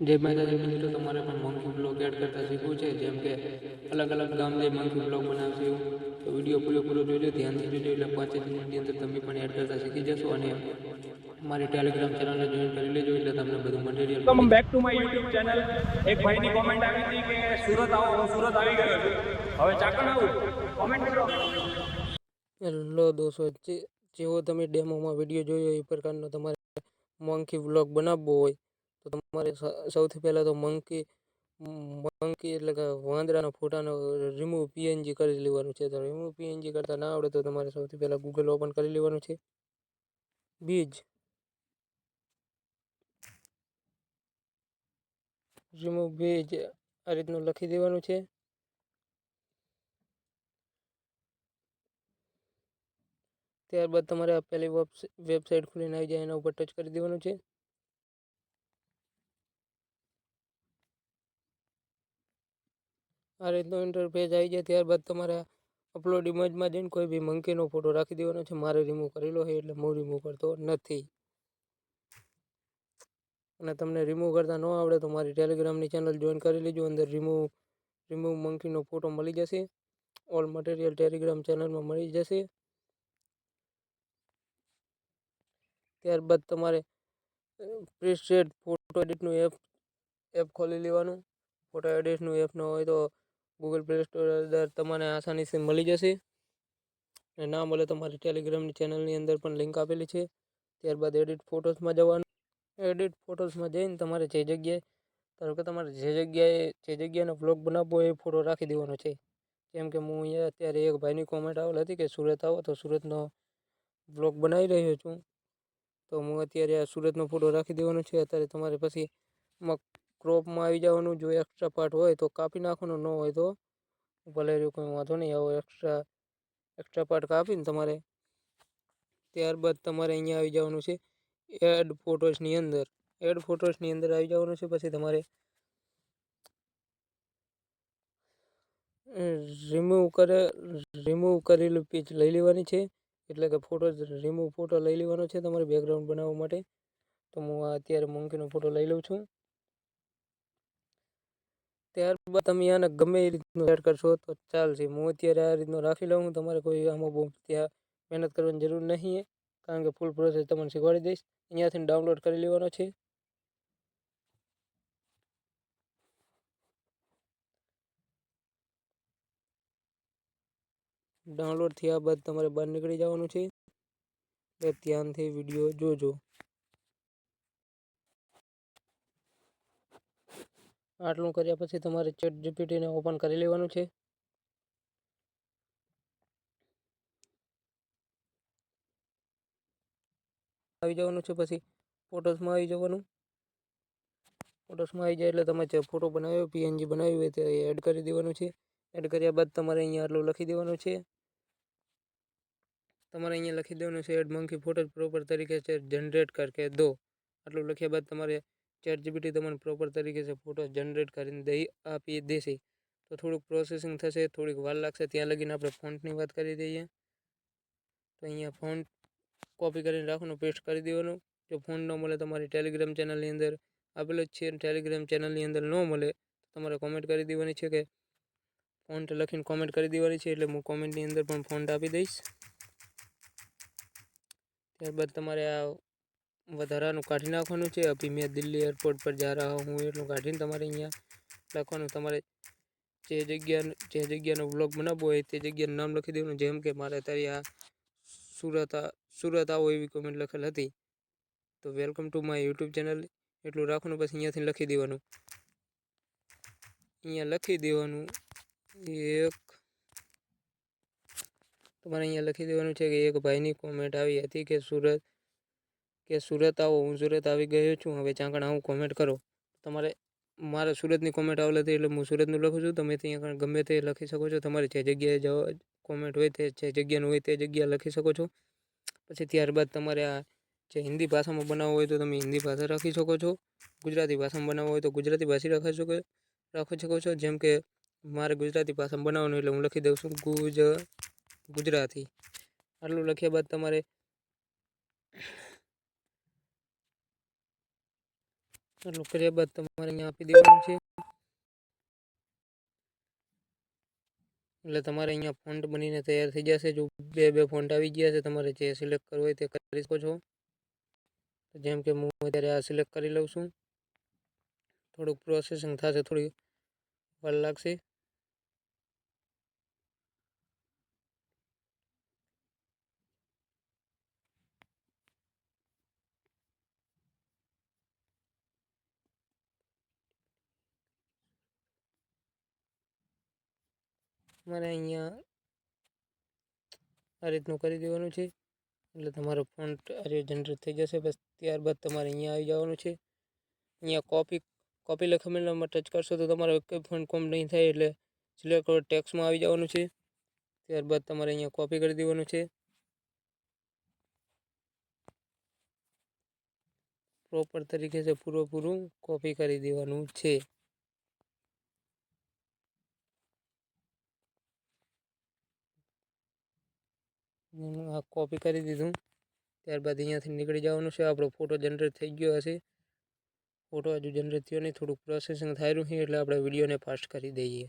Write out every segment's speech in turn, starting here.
જય માતાજી મિત્રો તમારે પણ મંકી બ્લોગ એડ કરતા શીખવું છે. જેમ કે અલગ અલગ ગામ જે મંકી બ્લોગ બનાવશે એવું. તો વીડિયો પૂરેપૂરો જોજો ધ્યાનથી જોજો એટલે પાંચ જ મિનિટની અંદર તમે પણ એડ કરતા શીખી જશો અને મારી ટેલિગ્રામ ચેનલને જોઈન કરી લેજો એટલે તમને બધું material welcome back to my YouTube channel એક ભાઈની કોમેન્ટ આવી હતી કે સુરત આવો હું સુરત આવી ગયો છું. હવે ચાકણ આવું. કોમેન્ટ કરો. હેલો દોસ્તો જે- જેવો તમે ડેમોમાં વીડિયો જોયો એ પ્રકારનો તમારે મંકી વ્લોગ બનાવવો હોય તો તમારે સૌથી પહેલાં તો મંકી મંકી એટલે કે વાંદરાના ફોટાનો રિમૂવ પીએનજી કરી લેવાનું છે. તો રિમૂવ પીએનજી કરતાં ના આવડે તો તમારે સૌથી પહેલાં ગૂગલ ઓપન કરી લેવાનું છે. બીજ. રિમૂવ બીજ આ રીતનું લખી દેવાનું છે. ત્યારબાદ તમારે આ પહેલી વેબસાઇટ ખોલીને આવી જાય એના ઉપર ટચ કરી દેવાનું છે. આ રીતનો ઇન્ટરફેસ આવી જાય ત્યારબાદ તમારે અપલોડ ઇમેજમાં જઈને કોઈ બી મંકીનો ફોટો રાખી દેવાનો છે. મારે રિમૂવ કરેલો છે એટલે હું રિમૂવ કરતો નથી. અને તમને રિમૂવ કરતા ન આવડે તો મારી ટેલિગ્રામની ચેનલ જોઈન કરી લેજો. અંદર રિમૂવ રિમૂવ મંકીનો ફોટો મળી જશે. ઓલ મટીરિયલ ટેલિગ્રામ ચેનલમાં મળી જશે. ત્યારબાદ તમારે પ્રિસેટ ફોટો એડિટનું એપ એપ ખોલી લેવાનું. ફોટો એડિટનું એપ ન હોય તો ગૂગલ પ્લે સ્ટોર અંદર તમને આસાનીથી મળી જશે. અને ના મળે તમારી ટેલિગ્રામની ચેનલની અંદર પણ લિંક આપેલી છે. ત્યારબાદ એડિટ ફોટોસમાં જવાનું. એડિટ ફોટોસમાં જઈને તમારે જે જગ્યાએ, ધારો કે તમારે જે જગ્યાએ, જે જગ્યાનો બ્લોગ બનાવવો એ ફોટો રાખી દેવાનો છે. કેમ કે હું અહીંયા અત્યારે એક ભાઈની કોમેન્ટ આવેલ હતી કે સુરત આવો તો સુરતનો બ્લોગ બનાવી રહ્યો છું. તો હું અત્યારે આ સુરતનો ફોટો રાખી દેવાનો છે. અત્યારે તમારે પછી ક્રોપમાં આવી જવાનું જો એક્સ્ટ્રા પાર્ટ હોય તો કાપી નાખવાનો, ન હોય તો ભલે રહ્યું કોઈ વાંધો નહીં, આવો એક્સ્ટ્રા એક્સ્ટ્રા પાર્ટ કાપીને તમારે ત્યારબાદ તમારે અહીંયા આવી જવાનું છે એડ ફોટોસની અંદર. એડ ફોટોસની અંદર આવી જવાનું છે, પછી તમારે રિમૂવ કરે રિમૂવ કરેલું પીચ લઈ લેવાની છે. એટલે કે ફોટો રિમૂવ ફોટો લઈ લેવાનો છે તમારે બેકગ્રાઉન્ડ બનાવવા માટે. તો હું અત્યારે મંકીનો ફોટો લઈ લઉં છું. ત્યારબાદ તમે આને ગમે એ રીતનું એડ કરશો તો ચાલશે. હું અત્યારે આ રીતનું રાખી લઉં તમારે કોઈ આમાં બહુ ત્યાં મહેનત કરવાની જરૂર નહીં કારણ કે ફૂલ પ્રોસેસ તમને શીખવાડી દઈશ. અહીંયાથી ડાઉનલોડ કરી લેવાનો છે. ડાઉનલોડ થયા બાદ તમારે બહાર નીકળી જવાનું છે. ધ્યાનથી વીડિયો જોજો. આટલું કર્યા પછી તમારે ચેટ જીપીટીને ઓપન કરી લેવાનું છે? આવી જવાનું છે પછી ફોટોસમાં આવી જવાનું. ફોટોસમાં આવી જાય એટલે તમે જે ફોટો બનાવ્યો પીએનજી બનાવ્યું હોય તે એડ કરી દેવાનું છે. એડ કર્યા બાદ તમારે અહીંયા આટલું લખી દેવાનું છે. તમારે અહીંયા લખી દેવાનું છે એડ મંકી ફોટો પ્રોપર તરીકે છે જનરેટ કરકે દો. આટલું લખ્યા બાદ તમારે ચેટ જીપીટી તમને પ્રોપર તરીકે છે ફોટો જનરેટ કરીને દઈ આપી દેશે. તો થોડુંક પ્રોસેસિંગ થશે, થોડીક વાર લાગશે, ત્યાં લગીને આપણે ફોન્ટની વાત કરી દઈએ. તો અહીંયા ફોન્ટ કોપી કરીને રાખવાનું પેસ્ટ કરી દેવાનું. જો ફોન ન મળે તમારી ટેલિગ્રામ ચેનલની અંદર, આપેલો જ છે ટેલિગ્રામ ચેનલની અંદર ન મળે, તો તમારે કોમેન્ટ કરી દેવાની છે કે ફોન્ટ લખીને કોમેન્ટ કરી દેવાની છે, એટલે હું કોમેન્ટની અંદર પણ ફોન્ટ આપી દઈશ. ત્યારબાદ તમારે આ વધારાનું કાઢી નાખવાનું છે. અભી મેં દિલ્હી એરપોર્ટ પર જા રહા હું એટલું કાઢીને તમારે અહીંયા લખવાનું. તમારે જે જગ્યા જે જગ્યાનો વ્લોગ બનાવવો હોય તે જગ્યાનું નામ લખી દેવાનું. જેમ કે મારે અત્યારે આ સુરત સુરત આવો એવી કોમેન્ટ લખેલ હતી. તો welcome to my YouTube channel એટલું રાખવાનું, પછી અહીંયાથી લખી દેવાનું. અહીંયા લખી દેવાનું એક તમારે અહીંયા લખી દેવાનું છે કે એક ભાઈની કોમેન્ટ આવી હતી કે સુરત કે સુરત આવો, હું સુરત આવી ગયો છું. હવે ચાંકણ આવું કોમેન્ટ કરો. તમારે, મારે સુરતની કોમેન્ટ આવેલી હતી એટલે હું સુરતનું લખું છું. તમે ત્યાં આગળ ગમે તે લખી શકો છો. તમારે જે જગ્યાએ જવા કોમેન્ટ હોય તે, જે જગ્યાનું હોય તે જગ્યા લખી શકો છો. પછી ત્યારબાદ તમારે આ જે હિન્દી ભાષામાં બનાવવું હોય તો તમે હિન્દી ભાષા રાખી શકો છો. ગુજરાતી ભાષામાં બનાવવું હોય તો ગુજરાતી ભાષા રાખી શકો રાખી શકો છો. જેમ કે મારે ગુજરાતી ભાષામાં બનાવવાનું એટલે હું લખી દઉં છું ગુજ, ગુજરાતી. આટલું લખ્યા બાદ તમારે એટલું કર્યા બાદ તમારે અહીંયા આપી દેવાનું છે. એટલે તમારે અહીંયા ફોન્ટ બનીને તૈયાર થઈ જશે. જો બે બે ફોન્ટ આવી ગયા છે, તમારે જે સિલેક્ટ કરવું હોય તે કરી શકો છો. જેમ કે હું અત્યારે આ સિલેક્ટ કરી લઉં છું. થોડુંક પ્રોસેસિંગ થશે, થોડી વાર લાગશે. મારે અહીંયા આ રીતનું કરી દેવાનું છે. એટલે તમારો ફોન્ટ આ જનરેટ થઈ જશે. બસ ત્યારબાદ તમારે અહીંયા આવી જવાનું છે. અહીંયા કોપી કોપી લખેલામાં ટચ કરશો તો તમારો એક ફોન્ટ કોમ નહીં થાય એટલે સિલેક્ટ ટેક્સમાં આવી જવાનું છે. ત્યારબાદ તમારે અહીંયા કોપી કરી દેવાનું છે. પ્રોપર તરીકે છે પૂરેપૂરું કોપી કરી દેવાનું છે. આ કોપી કરી દીધું. ત્યારબાદ અહીંયાથી નીકળી જવાનું છે. આપણો ફોટો જનરેટ થઈ ગયો હશે. ફોટો હજુ જનરેટ થયો નહીં. થોડુંક પ્રોસેસિંગ રહ્યું છે, એટલે આપણે વિડીયોને ફાસ્ટ કરી દઈએ.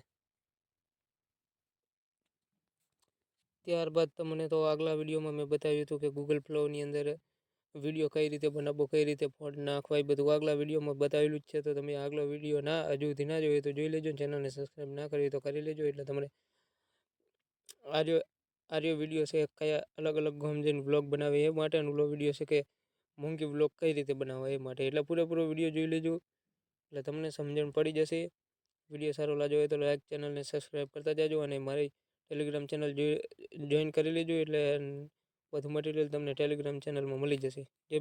ત્યારબાદ તમને તો આગલા વિડીયોમાં મેં બતાવ્યું હતું કે ગૂગલ ફ્લોની અંદર વીડિયો કઈ રીતે બનાવવો, કઈ રીતે ફોન્ટ નાખવા, એ બધું આગલા વિડીયોમાં બતાવેલું જ છે. તો તમે આગલો વીડિયો ના, હજુ સુધી ના જોયો તો જોઈ લેજો. ચેનલને સબસ્ક્રાઈબ ના કરી તો કરી લેજો. એટલે તમને આર્યો આર્યો વીડિયો છે કયા અલગ અલગ ગામ જઈને વ્લોગ બનાવે એ માટેનો વીડિયો છે કે મોંઘી વ્લોગ કઈ રીતે બનાવવા એ માટે. એટલે પૂરેપૂરો વીડિયો જોઈ લેજો. એટલે તમને સમજણ પડી જશે. વીડિયો સારો લાગ્યો હોય તો લાઈક ચેનલને સબસ્ક્રાઈબ કરતા જાજો અને મારી ટેલિગ્રામ ચેનલ જોઈન કરી લેજો એટલે વધુ મટીરિયલ તમને ટેલિગ્રામ ચેનલમાં મળી જશે. જય